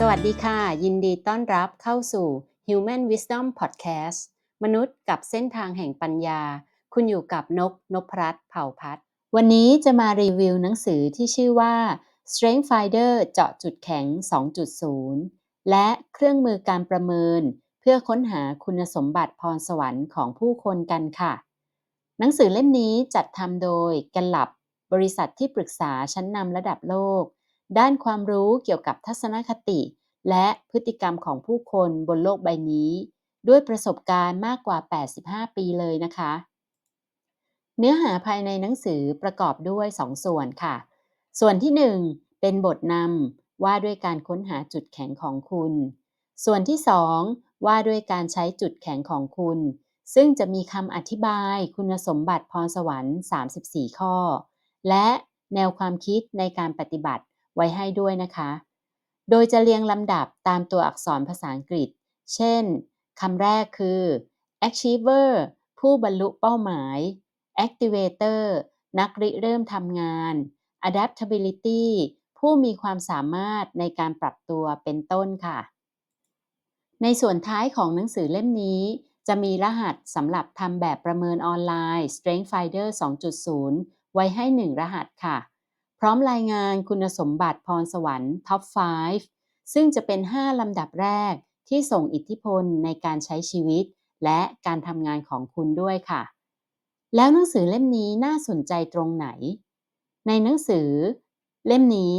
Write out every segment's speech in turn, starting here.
สวัสดีค่ะ ยินดีต้อนรับเข้าสู่ Human Wisdom Podcast มนุษย์กับเส้นทางแห่งปัญญา คุณอยู่กับนกนพรัตเผ่าพัฒวันนี้จะมารีวิวหนังสือที่ชื่อว่า Strength Finder เจาะจุดแข็ง 2.0 และเครื่องมือการประเมิน เพื่อค้นหาคุณสมบัติพรสวรรค์ของผู้คนกันค่ะ หนังสือเล่มนี้จัดทำโดยกันหลับบริษัทที่ปรึกษาชั้นนำระดับโลก ด้านความรู้เกี่ยวกับทัศนคติ และพฤติกรรมของผู้คนบนโลกใบนี้ ด้วยประสบการณ์มากกว่า 85 ปีเลยนะคะ เนื้อหาภายในหนังสือประกอบด้วย2ส่วนค่ะ ส่วนที่ 1 เป็นบทนำว่าด้วยการค้นหาจุดแข็งของคุณ ส่วนที่ 2 ว่าด้วยการใช้จุดแข็งของคุณ ซึ่งจะมีคำอธิบายคุณสมบัติพรสวรรค์ 34 ข้อ และแนวความคิดในการปฏิบัติ ไว้ให้ด้วยนะคะ โดยจะเรียงลำดับตามตัวอักษรภาษาอังกฤษ เช่นคำแรกคือ achiever ผู้บรรลุเป้าหมาย activator นักริเริ่มทำงาน adaptability ผู้มีความสามารถในการปรับตัวเป็นต้นค่ะ ในส่วนท้ายของหนังสือเล่มนี้ จะมีรหัสสำหรับทำแบบประเมินออนไลน์ Strength Finder 2.0 ไว้ให้ 1 รหัสค่ะ ร้อมรายงานคุณสมบัติพรสวรรค์ Top 5ซึ่งจะเป็น 5 ลำดับแรกที่ส่งอิทธิพลในการใช้ชีวิต และการทำงานของคุณด้วยค่ะ แล้วหนังสือเล่มนี้น่าสนใจตรงไหน ในหนังสือ เล่มนี้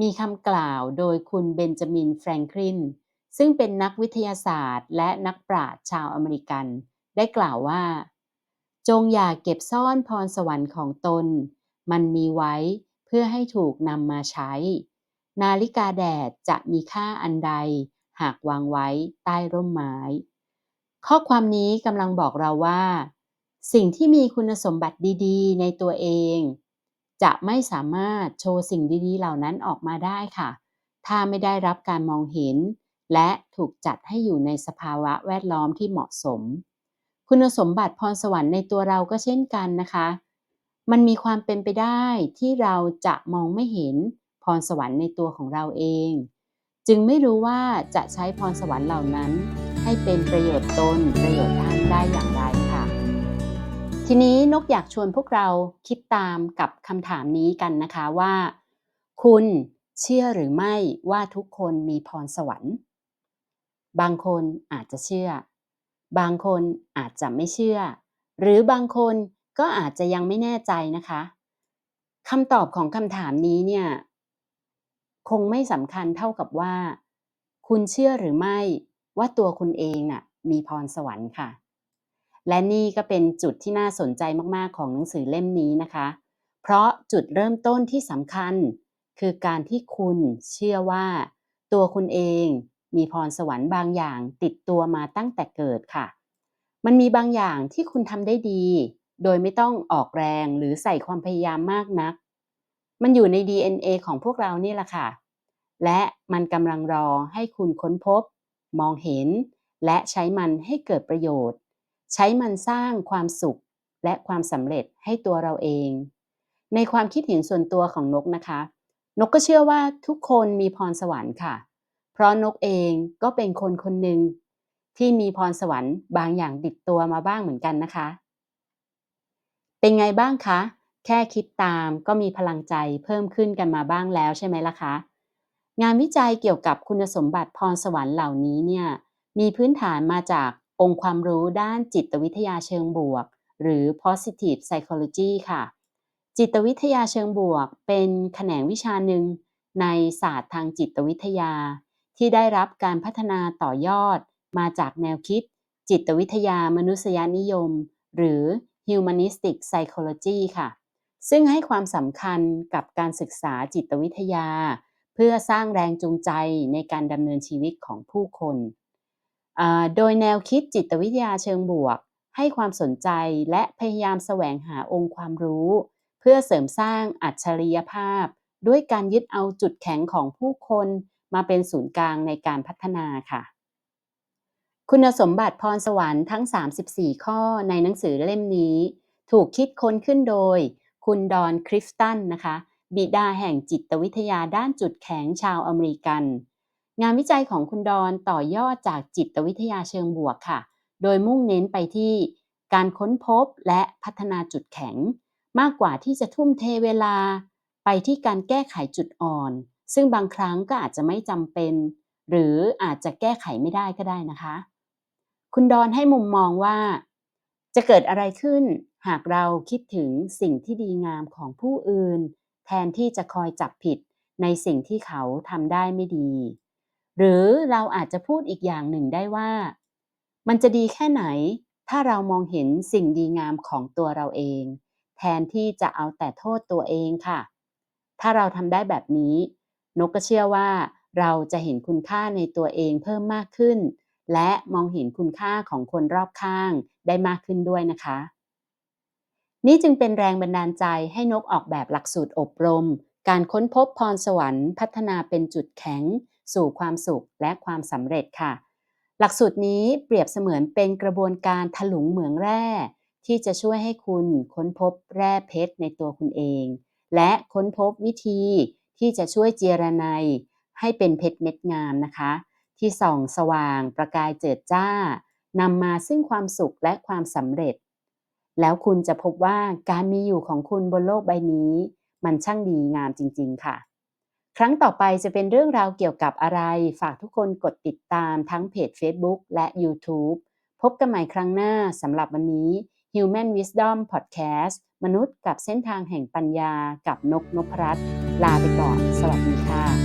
มีคำกล่าวโดยคุณเบนจามินแฟรงคลินซึ่งเป็นนักวิทยาศาสตร์ และนักปราชญ์ชาวอเมริกัน ได้กล่าวว่า จงอย่าเก็บซ่อนพรสวรรค์ของตน มันมีไว้ พื่อให้ถูกนำมาใช้ นาฬิกาแดดจะมีค่าอันใด หากวางไว้ใต้ร่มไม้ ข้อความนี้กำลังบอกเราว่า สิ่งที่มีคุณสมบัติดีๆ ในตัวเอง จะไม่สามารถโชว์สิ่งดีๆ เหล่านั้นออกมาได้ค่ะ ถ้าไม่ได้รับการมองเห็น และถูกจัดให้อยู่ในสภาวะแวดล้อมที่เหมาะสม คุณสมบัติพรสวรรค์ในตัวเราก็เช่นกันนะคะ มันมีความเป็นไปได้ที่เราจะมองไม่เห็นพรสวรรค์ในตัวของเราเอง จึงไม่รู้ว่าจะใช้พรสวรรค์เหล่านั้น ให้เป็นประโยชน์ตนประโยชน์ท่านได้อย่างไรค่ะ ทีนี้นกอยากชวนพวกเราคิดตามกับคำถามนี้กันนะคะว่า คุณเชื่อหรือไม่ว่าทุกคนมีพรสวรรค์ บางคนอาจจะเชื่อ บางคนอาจจะไม่เชื่อ หรือบางคน ก็อาจจะยังไม่แน่ใจนะคะคำตอบของคำถามนี้เนี่ยคงไม่สำคัญเท่ากับว่า คุณเชื่อหรือไม่ว่าตัวคุณเองน่ะมีพรสวรรค์ค่ะ และนี่ก็เป็นจุดที่น่าสนใจมากๆของหนังสือเล่มนี้นะคะ เพราะจุดเริ่มต้นที่สำคัญ คือการที่คุณเชื่อว่า ตัวคุณเองมีพรสวรรค์บางอย่างติดตัวมาตั้งแต่เกิดค่ะ มันมีบางอย่างที่คุณทำได้ดี โดยไม่ต้องออกแรงหรือใส่ความพยายามมากนัก มันอยู่ใน DNA ของพวกเรานี่แหละค่ะ และมันกำลังรอให้คุณค้นพบ มองเห็น และใช้มันให้เกิดประโยชน์ ใช้มันสร้างความสุขและความสำเร็จให้ตัวเราเอง ในความคิดเห็นส่วนตัวของนกนะคะ นกก็เชื่อว่าทุกคนมีพรสวรรค์ค่ะ เพราะนกเองก็เป็นคนคนหนึ่งที่มีพรสวรรค์บางอย่างติดตัวมาบ้างเหมือนกันนะคะ เป็นไงบ้างคะ แค่คิดตามก็มีพลังใจเพิ่มขึ้นกันมาบ้างแล้วใช่ไหมล่ะคะ งานวิจัยเกี่ยวกับคุณสมบัติพรสวรรค์เหล่านี้เนี่ยมีพื้นฐานมาจากองค์ความรู้ด้านจิตวิทยาเชิงบวก หรือ positive psychology ค่ะ จิตวิทยาเชิงบวก เป็นแขนงวิชาหนึ่งในศาสตร์ทางจิตวิทยา ที่ได้รับการพัฒนาต่อยอด มาจากแนวคิด จิตวิทยามนุษยนิยม หรือ humanistic psychology ค่ะ ซึ่งให้ความสำคัญกับการศึกษาจิตวิทยา เพื่อสร้างแรงจูงใจในการดำเนินชีวิตของผู้คน โดยแนวคิดจิตวิทยาเชิงบวก ให้ความสนใจและพยายามแสวงหาองค์ความรู้ เพื่อเสริมสร้างอัจฉริยภาพ ด้วยการยึดเอาจุดแข็งของผู้คนมาเป็นศูนย์กลางในการพัฒนาค่ะ คุณสมบัติพรสวรรค์ทั้ง 34 ข้อในหนังสือเล่มนี้ ถูกคิดค้นขึ้นโดย คุณดอนคริฟตันนะคะ บิดาแห่งจิตวิทยาด้านจุดแข็งชาวอเมริกัน งานวิจัยของคุณดอนต่อยอดจากจิตวิทยาเชิงบวกค่ะ โดยมุ่งเน้นไปที่การค้นพบและพัฒนาจุดแข็ง มากกว่าที่จะทุ่มเทเวลา ไปที่การแก้ไขจุดอ่อน ซึ่งบางครั้งก็อาจจะไม่จำเป็น หรืออาจจะแก้ไขไม่ได้ก็ได้นะคะ คุณดอนให้มุมมองว่า จะเกิดอะไรขึ้น หากเราคิดถึงสิ่งที่ดีงามของผู้อื่น แทนที่จะคอยจับผิดในสิ่งที่เขาทำได้ไม่ดี หรือเราอาจจะพูดอีกอย่างหนึ่งได้ว่า มันจะดีแค่ไหน ถ้าเรามองเห็นสิ่งดีงามของตัวเราเอง แทนที่จะเอาแต่โทษตัวเองค่ะ ถ้าเราทำได้แบบนี้ นกก็เชื่อว่า เราจะเห็นคุณค่าในตัวเองเพิ่มมากขึ้น และมองเห็นคุณค่าของคนรอบข้างได้มากขึ้นด้วยนะคะ นี่จึงเป็นแรงบันดาลใจให้นกออกแบบหลักสูตรอบรม การค้นพบพรสวรรค์พัฒนาเป็นจุดแข็ง สู่ความสุขและความสำเร็จค่ะ หลักสูตรนี้เปรียบเสมือนเป็นกระบวนการถลุงเหมืองแร่ ที่จะช่วยให้คุณค้นพบแร่เพชรในตัวคุณเอง และค้นพบวิธีที่จะช่วยเจรไนให้เป็นเพชรเม็ดงามนะคะ ที่ส่องสว่างประกายเจิดจ้านำมาซึ่งความสุขและความสำเร็จ แล้วคุณจะพบว่าการมีอยู่ของคุณบนโลกใบนี้ มันช่างดีงามจริง ๆ ค่ะ ครั้งต่อไปจะเป็นเรื่องราวเกี่ยวกับอะไร ฝากทุกคนกดติดตามทั้งเพจ Facebook และ YouTube พบกันใหม่ครั้งหน้าสำหรับวันนี้ Human Wisdom Podcast มนุษย์กับเส้นทางแห่งปัญญากับนกนพรัตน์ลาไปก่อน สวัสดีค่ะ